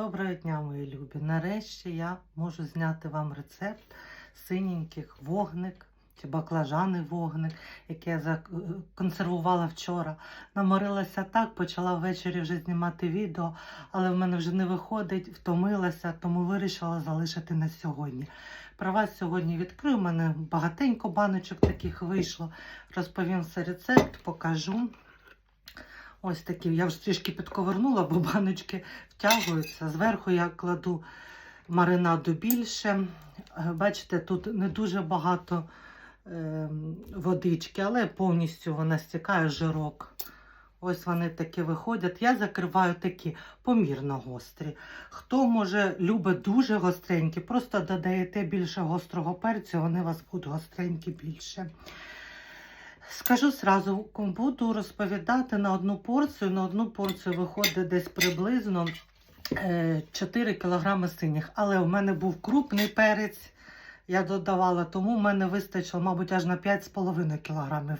Доброго дня, мої любі. Нарешті я можу зняти вам рецепт синеньких вогник чи баклажаний вогник, який я законсервувала вчора. Наморилася так, почала ввечері вже знімати відео, але в мене вже не виходить, втомилася, тому вирішила залишити на сьогодні. Про вас сьогодні відкрию. У мене багатенько баночок таких вийшло. Розповім все рецепт, покажу. Ось такі, я вже трішки підковернула, бо баночки втягуються. Зверху я кладу маринаду більше. Е, Бачите, тут не дуже багато е, водички, але повністю вона стікає жирок. Ось вони такі виходять. Я закриваю такі помірно гострі. Хто може любить дуже гостренькі, просто додаєте більше гострого перцю, вони у вас будуть гостренькі більше. Скажу зразу, буду розповідати на одну порцію. На одну порцію виходить десь приблизно е, 4 кг синіх. Але в мене був крупний перець, я додавала, тому в мене вистачило, мабуть, аж на 5,5 кг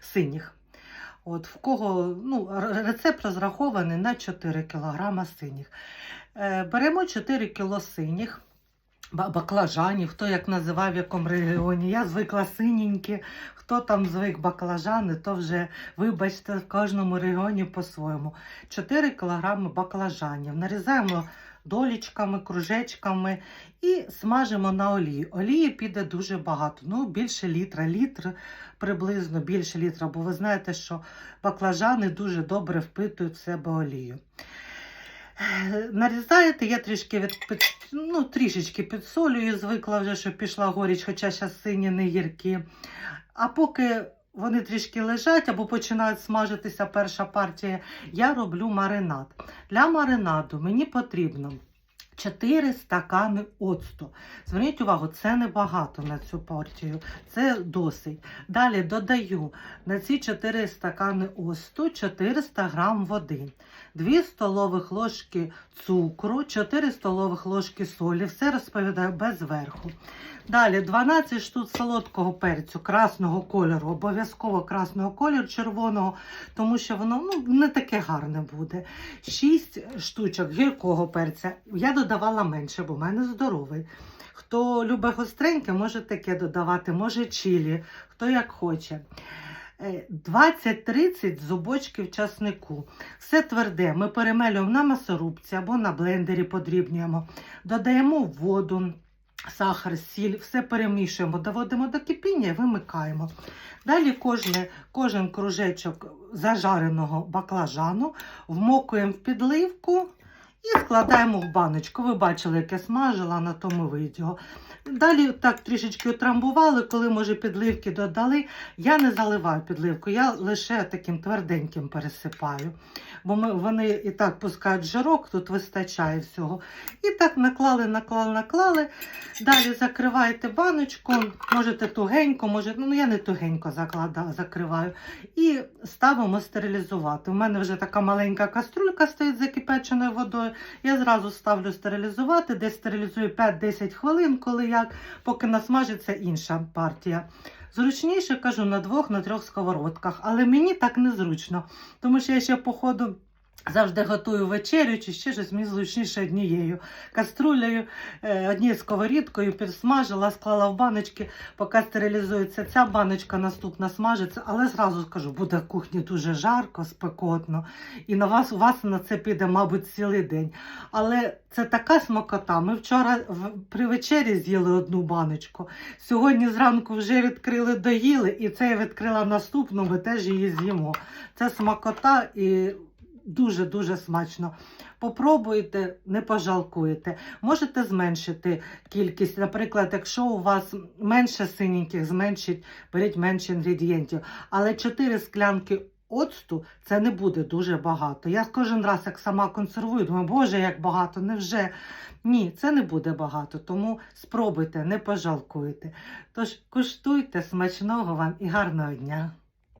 синіх. От в кого ну, рецепт розрахований на 4 кг синіх. Е, беремо 4 кг синіх. Ба- Баклажанів, хто як називав в якому регіоні. Я звикла синенькі, хто там звик баклажани, то вже, вибачте, в кожному регіоні по-своєму. 4 кг баклажанів. Нарізаємо долічками, кружечками і смажимо на олії. Олії піде дуже багато, ну більше літра, літр приблизно більше літра, бо ви знаєте, що баклажани дуже добре впитують в себе олію. Нарізаєте, я трішки від, ну, трішечки підсолюю, звикла вже, що пішла горіч, хоча зараз сині не гіркі. А поки вони трішки лежать або починають смажитися перша партія, я роблю маринад. Для маринаду мені потрібно 4 стакани оцту. Зверніть увагу, це небагато на цю партію, це досить. Далі додаю на ці 4 стакани оцту 400 грам води, 2 столових ложки цукру, 4 столових ложки солі, все розповідаю без верху. Далі 12 штук солодкого перцю красного кольору, обов'язково красного кольору, червоного, тому що воно ну, не таке гарне буде. 6 штучок гіркого перця. Я додавала менше, бо в мене здоровий. Хто любить гостреньке, може таке додавати, може чилі, хто як хоче. Е, 20-30 зубочків часнику. Все тверде. Ми перемелюємо на масорубці або на блендері подрібнюємо. Додаємо воду, сахар, сіль, все перемішуємо, доводимо до кипіння і вимикаємо. Далі кожне, кожен кружечок зажареного баклажану вмокуємо в підливку і складаємо в баночку. Ви бачили, як я смажила на тому відео. Далі так трішечки утрамбували, коли, може, підливки додали. Я не заливаю підливку, я лише таким тверденьким пересипаю. Бо ми, вони і так пускають жирок, тут вистачає всього. І так наклали, наклали, наклали. Далі закриваєте баночку, можете тугенько, може, ну я не тугенько закладаю, закриваю. І ставимо стерилізувати. У мене вже така маленька каструлька стоїть з закипяченою водою. Я зразу ставлю стерилізувати, десь стерилізую 5-10 хвилин, коли як, поки насмажиться інша партія. Зручніше кажу на двох, на трьох сковородках, але мені так незручно, тому що я ще по ходу завжди готую вечерю чи ще щось мені зручніше однією каструлею, е, однією сковорідкою підсмажила, склала в баночки, поки стерилізується ця баночка, наступна смажиться, але зразу скажу, буде в кухні дуже жарко, спекотно, і на вас у вас на це піде, мабуть, цілий день. Але це така смакота. Ми вчора при вечері з'їли одну баночку. Сьогодні зранку вже відкрили, доїли, і це я відкрила наступну, ми теж її з'їмо. Це смакота і дуже-дуже смачно. Попробуйте, не пожалкуєте. Можете зменшити кількість. Наприклад, якщо у вас менше синеньких, зменшіть, беріть менше інгредієнтів. Але 4 склянки оцту це не буде дуже багато. Я кожен раз, як сама консервую, думаю, боже, як багато, невже? Ні, це не буде багато, тому спробуйте, не пожалкуєте. Тож куштуйте смачного вам і гарного дня.